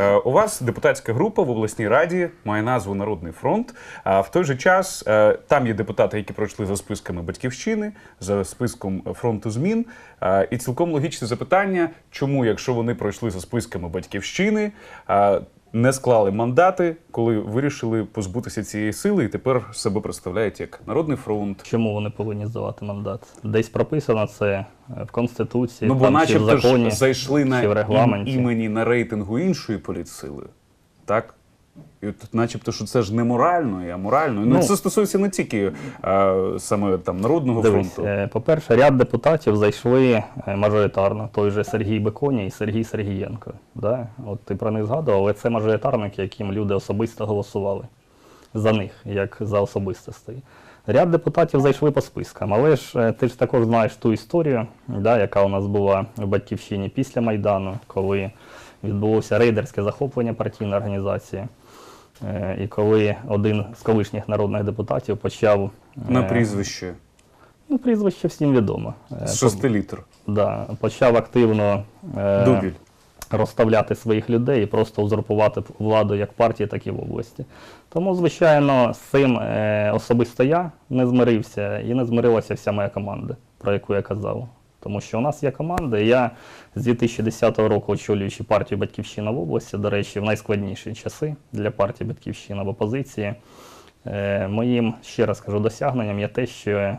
Е, У вас депутатська група в обласній раді має назву Народний фронт. А в той же час е, там є депутати, які пройшли за списками батьківщини, за списком фронту змін. Е, І цілком логічне запитання, чому, якщо вони пройшли за списками батьківщини, не склали мандати, коли вирішили позбутися цієї сили, і тепер себе представляють як Народний фронт. Чому вони повинні здавати мандат? Десь прописано це е, в Конституції, Ну, бо там, чи в начебто законі, ж зайшли на в регламенті. імені на рейтингу іншої політсили. Так? І от, начебто, що це ж не морально, а морально. Ну, Ну, це стосується не тільки а, саме там Народного Дивись, фронту. е, по-перше, ряд депутатів зайшли е, мажоритарно. Той же Сергій Беконі і Сергій Сергієнко. Да? От ти про них згадував, але це мажоритарники, яким люди особисто голосували за них, як за особистостей. Ряд депутатів зайшли по спискам, але ж е, ти ж також знаєш ту історію, да, яка у нас була в Батьківщині після Майдану, коли відбулося рейдерське захоплення партійної організації. Е, І коли один з колишніх народних депутатів почав На е, прізвище Ну, прізвище всім відомо. З шести літр. Да, почав активно Дубіль. Розставляти своїх людей і просто узурпувати владу як партії, так і в області. Тому, звичайно, з цим е, особисто я не змирився і не змирилася вся моя команда, про яку я казав. Тому що у нас є команда, і я з 2010 року очолюючи партію Батьківщина в області, до речі, в найскладніші часи для партії Батьківщина в опозиції. Е, Моїм, ще раз кажу, досягненням є те, що е,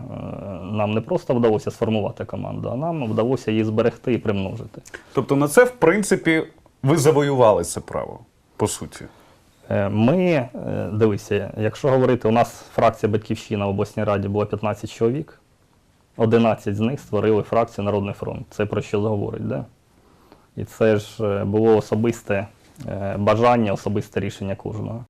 нам не просто вдалося сформувати команду, а нам вдалося її зберегти і примножити. Тобто на це, в принципі, ви завоювали це право, по суті. Е, Ми, дивися, якщо говорити, у нас фракція Батьківщина в обласній раді було 15 чоловік, 11 з них створили фракцію Народний фронт. Це про що говорить, да? І це ж було особисте бажання, особисте рішення кожного.